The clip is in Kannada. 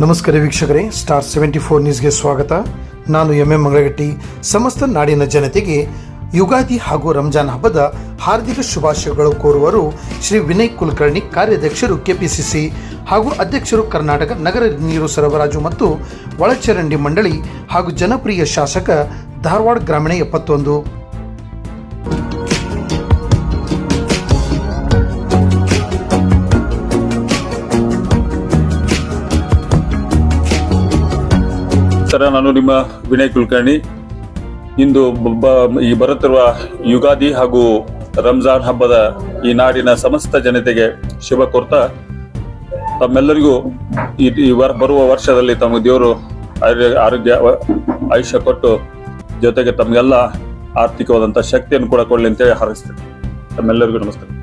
ನಮಸ್ಕಾರ ವೀಕ್ಷಕರೇ ಸ್ಟಾರ್ ಸೆವೆಂಟಿ ಫೋರ್ ನ್ಯೂಸ್ಗೆ ಸ್ವಾಗತ. ನಾನು ಎಂ ಎಂ ಮಂಗಳಗಟ್ಟಿ. ಸಮಸ್ತ ನಾಡಿನ ಜನತೆಗೆ ಯುಗಾದಿ ಹಾಗೂ ರಂಜಾನ್ ಹಬ್ಬದ ಹಾರ್ದಿಕ ಶುಭಾಶಯಗಳು ಕೋರುವರು ಶ್ರೀ ವಿನಯ್ ಕುಲಕರ್ಣಿ, ಕಾರ್ಯಾಧ್ಯಕ್ಷರು ಕೆಪಿಸಿಸಿ ಹಾಗೂ ಅಧ್ಯಕ್ಷರು ಕರ್ನಾಟಕ ನಗರ ನೀರು ಸರಬರಾಜು ಮತ್ತು ಒಳಚರಂಡಿ ಮಂಡಳಿ ಹಾಗೂ ಜನಪ್ರಿಯ ಶಾಸಕ ಧಾರವಾಡ ಗ್ರಾಮೀಣ ಎಪ್ಪತ್ತೊಂದು. ಸರ ನಾನು ನಿಮ್ಮ ವಿನಯ್ ಕುಲಕರ್ಣಿ. ಇಂದು ಈ ಬರುತ್ತಿರುವ ಯುಗಾದಿ ಹಾಗೂ ರಂಜಾನ್ ಹಬ್ಬದ ಈ ನಾಡಿನ ಸಮಸ್ತ ಜನತೆಗೆ ಶುಭ ಕೋರ್ತಾ, ತಮ್ಮೆಲ್ಲರಿಗೂ ಈ ಬರುವ ವರ್ಷದಲ್ಲಿ ತಮ್ಮ ದೇವರು ಆರೋಗ್ಯ ಆಯುಷ್ಯ ಕೊಟ್ಟು ಜೊತೆಗೆ ತಮಗೆಲ್ಲ ಆರ್ಥಿಕವಾದಂಥ ಶಕ್ತಿಯನ್ನು ಕೂಡ ಕೊಡಲಿ ಅಂತೇಳಿ ಹಾರೈಸ್ತೇನೆ. ತಮ್ಮೆಲ್ಲರಿಗೂ ನಮಸ್ಕಾರ.